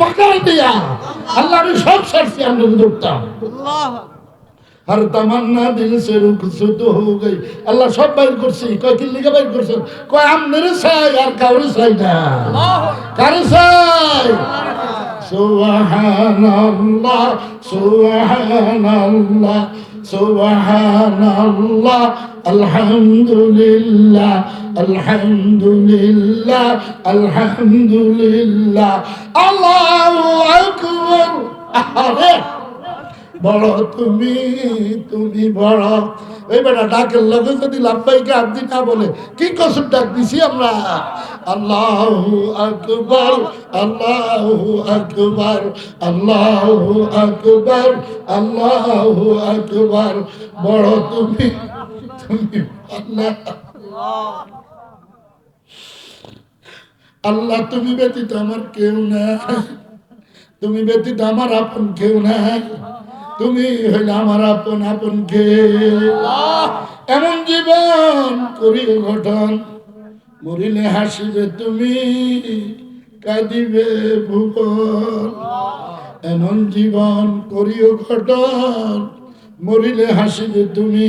বাকার দিয়া আল্লাহ আমি সব সারছি আমি ধরতাম আর তামান্না দিল সে শুদ্ধ হয়ে গই। আল্লাহ সব বাইর করছি। কয় কি লিখে বাইর করছেন? কয় আমনের চাই আর কাউরে চাই না। কারে চাই? সুবহানাল্লাহ সুবহানাল্লাহ সুবহানাল্লাহ আলহামদুলিল্লাহ। আলহামদুলিল্লাহ আলহামদুলিল্লাহ, আল্লাহু আকবার। আরে বড় তুমি তুমি বড় এই বেটা ডাকের লগে যদি লাভবাইকে আপনি না বলে, কি কসুর ডাক দিছি আমরা? আল্লাহ আকবর আল্লাহ আকবর আল্লাহ আকবর আল্লাহ আকবর। বড় তুমি তুমি আল্লাহ। আল্লাহ, তুমি ব্যতীত আমার কেউ না তুমি ব্যতীত আমার আপন কেউ নাই। তুমি হইলে আমার আপন আপন কে এমন জীবন করিও গঠন মরিলে হাসিবে তুমি, কাঁদিবে ভুবন। এমন জীবন করিও গঠন মরিলে হাসিবে তুমি,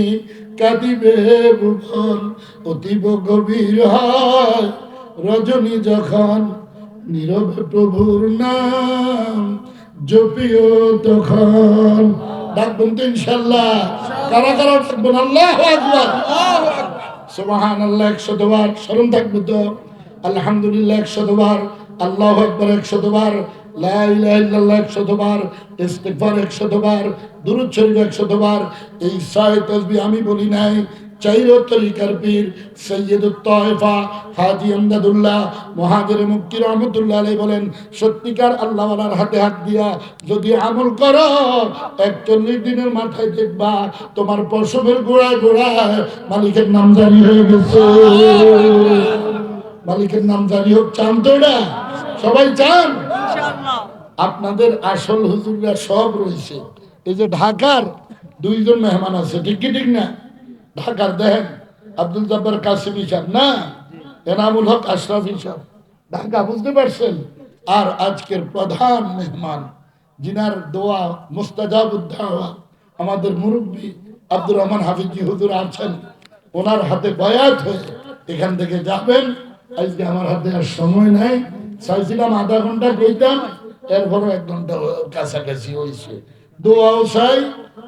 কাঁদিবে ভুবন। অতীব গভীর হয় রজনী যখন নীরবে প্রভুর নাম জপিও তখন। ডাকবেন তো ইনশাল্লাহ কারা কারা ডাকবেন? আল্লাহ আকবার। আল্লাহ একশো বার স্মরণ থাকবে তো। আলহামদুলিল্লাহ, একশো বার আল্লাহ আকবার, একশো বার লা ইলাহা ইল্লাল্লাহ, একশো বার ইস্তিগফার, একশো বার দুরূদ শরীফ, একশো বার এই ছয় আমি বলি নাই। চাইরো তরিকার পীর সৈয়দ তয়ফা হাজি আমদাদুল্লাহ মহাজের মুক্তি রহমতুল্লাহ আলাই বলেন সত্যিকার আল্লাহওয়ালার হাতে হাত দিয়া যদি আমল করো একচল্লিশ দিনের মাথায় দেখবা তোমার প্রসবের গোড়ায় গোড়ায় মালিকের নাম জারি হয়ে গেছে। মালিকের নাম জারি হোক চান তো এটা সবাই চান? আপনাদের আসল হুজুররা সব রয়েছে। এই যে ঢাকার দুইজন মেহমান আছে ঠিক কি ঠিক না? ঢাকার দেখেন আব্দুল জব্বার কাসিম হিসাব না, এনামুল হক আশরাফ হিসাব ঢাকা, বুঝতে পারছেন? আর আজকের প্রধান মেহমান, জিনার দোয়া মুস্তাজাব উদ্দাওয়া আমাদের মুরব্বী আব্দুর রহমান হাফিজি হুজুর আছেন, ওনার হাতে বয়াত হয়ে এখান থেকে যাবেন। আজকে আমার হাতে আর সময় নাই, চাইছিলাম আধা ঘণ্টা কইতাম, এরপরও এক ঘণ্টা কাছাকাছি হয়েছে দোয়াও চাই,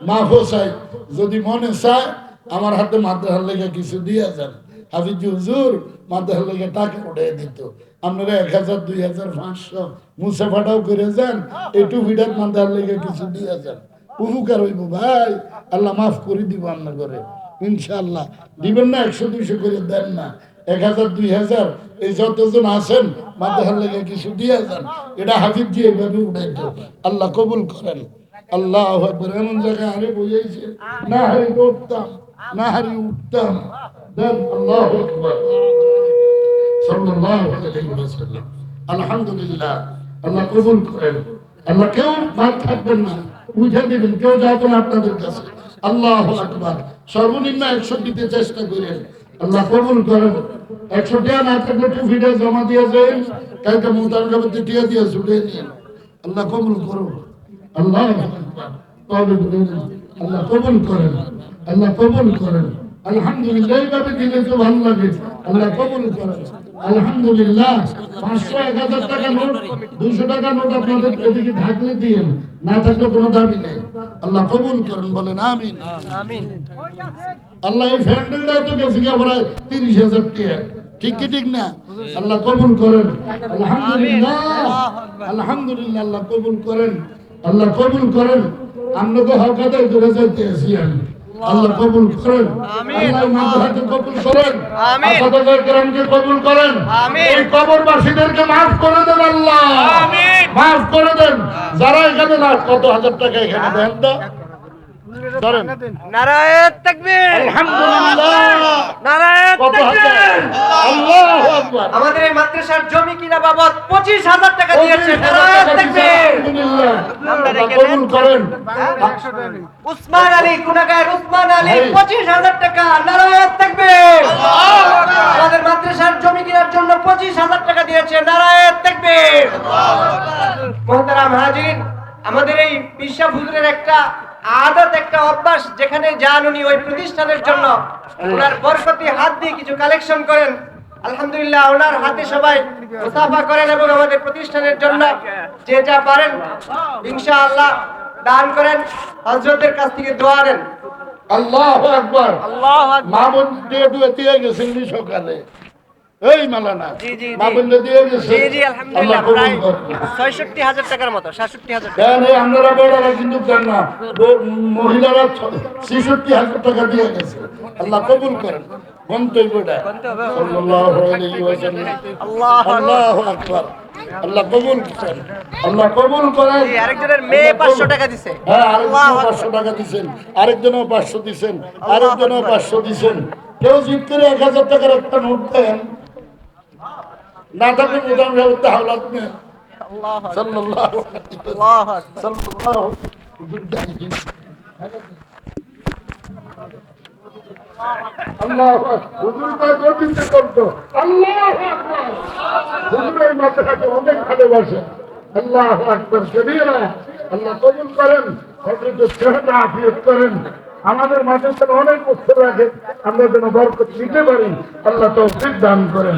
মাফও চাই, যদি মনে চায় আমার হাতে মাদ্রাসার লেগে কিছু দিয়ে যান। হুজুর মাদ্রাসার লেগে টাকা উঠে দিত। আপনারা এক হাজার, দুই হাজার, পাঁচশো মুছে ফাটাও করে যান ভিড়ার মাদ্রাসার লেগে কিছু দিয়ে যান। উপকার হইব ভাই, আল্লাহ মাফ করে দিব আপনার করে ইনশাল্লাহ দিবেন না, একশো, দুইশো করে দেন না। এক হাজার, দুই হাজার, এই যতজন আছেন মাদ্রাসার লেগে কিছু দিয়ে যান। এটা হাফিজ জি এইভাবে উঠাইত। আল্লাহ কবুল করেন। আল্লাহ এমন জায়গায় আরে বুঝাইছে না হারি উঠতাম না হারি উঠতাম দেন আল্লাহ আকবার। সাল্লাল্লাহু আলাইহি ওয়াসাল্লাম। আলহামদুলিল্লাহ, আল্লাহ কবুল করেন। আল্লাহ কেউ বাদ থাকবেন না। বুঝে দিবেন, কেউ যাবেন আপনাদের কাছে। আল্লাহ আকবার। সর্বনিম্ন একশো দিতে চেষ্টা করেন। আল্লাহ কবুল করেন। একশো টাকা না থাকলে টুফিটা জমা দিয়ে যান কালকে মুদার কাপড় টিয়া দিয়ে ছুটে নিন। আল্লাহ কবুল করুন। আল্লাহ তবে আল্লাহ কবুল করেন। আল্লাহ কবুল করেন। আলহামদুলিল্লাহ এইভাবে দিলে তো ভালো লাগে। আল্লাহ কবুল করেন। আলহামদুলিল্লাহ পাঁচশো এক হাজার টাকা নোট দুশো টাকা নোট আপনাদের এদিকে থাকলে দিন না থাকলে কোনো দাবি নেই। আল্লাহ কবুল করেন বলেন আমিন। আল্লাহ এই ফ্যান্ডেলটাও তো গেছে প্রায় তিরিশ হাজার টাকা ঠিক কি ঠিক না? আল্লাহ কবুল করেন। আলহামদুলিল্লাহ আলহামদুলিল্লাহ আল্লাহ কবুল করেন। আল্লাহ কবুল করেন। আমরা তো হকাতে করে যাইতে আমি আল্লাহ। কবুল করেন। আল্লাহ মাদ্রাসাকে কবুল করেন। আসাদাদের কেরামকে কবুল করেন। এই কবরবাসীদেরকে মাফ করে দেন আল্লাহ। মাফ করে দেন। যারা এখানে না কত হাজার টাকা এখানে দেন তো ধরেন। নারায়ণ তাকবীর। আলহামদুলিল্লাহ। নারায়ণ তাকবীর। আল্লাহু আকবার। আমাদের এই মাদ্রাসার জমি কিনা বাবদ পঁচিশ হাজার টাকা দিয়েছে। নারায়ণ তাকবীর। কবুল করেন। উসমান আলী গুনাগার উসমান আলী ভাই। পঁচিশ হাজার টাকা। নারায়ণ তাকবীর। আমাদের মাদ্রাসার জমি কেনার জন্য পঁচিশ হাজার টাকা দিয়েছে নারায়ণ তাকবীর। মোহতারাম হাজির আমাদের এই হুজুরের একটা অভ্যাস যেখানে যান উনি ওই প্রতিষ্ঠানের জন্য ওনার বরকতি হাত দিয়ে কিছু কালেকশন করেন। আলহামদুলিল্লাহ ওনার হাতে সবাই মুসাফা করেন এবং আমাদের প্রতিষ্ঠানের জন্য যে যা পারেন ইনশাআল্লাহ দান করেন হজরতের কাছ থেকে দোয়া নেন। আল্লাহ আকবার। আল্লাহ মা বোন দিয়ে দিয়ে দিয়ে গেছেন সকালে এই মালানা জি, জি, মা জি। বোন দিয়ে গেছে জি জি আলহামদুলিল্লাহ আল্লাহ প্রায় কবুল করুন। ছয়ষট্টি হাজার টাকার মতো সাতষট্টি হাজার টাকা। এই আপনারা বেড়ারা কিন্তু দেন না। মহিলারা ছেষট্টি হাজার টাকা দিয়ে গেছে। আল্লাহ কবুল করেন। গন্তব্যটা। সাল্লাল্লাহু আলাইহি ওয়াসাল্লাম। আল্লাহ আল্লাহু আকবার। আল্লাহ কবুল করেন। আল্লাহ কবুল করেন। আরেকজনের মেয়ে আল্লাহ পাঁচশো কবুল- টাকা দিছে হ্যাঁ আল্লাহ আরেকজনও পাঁচশো টাকা দিছেন। আরেকজনও পাঁচশো দিছেন। আরেকজনও পাঁচশো দিছেন। কেউ জিত করে এক হাজার টাকার একটা নোট দেন না থাকলে প্রধান ব্যবস্থা হাওলাত নেন আল্লাহ সাল্লাল্লাহু আলাইহি ওয়াসাল্লাম। আল্লাহ সাল্লাল্লাহু আল্লাহ হুজুর তার গতিতে করতো আল্লাহ আকবার। হুজুরের মাথাটাকে অনেক ভালোবাসে আল্লাহ আকবার। আল্লাহ কবুল করেন হজরত চেহারা আফিয়ত করেন আমাদের মাঝে অনেক বছর রাখে আমরা যেন বরকত নিতে পারি আল্লাহ তো দান করেন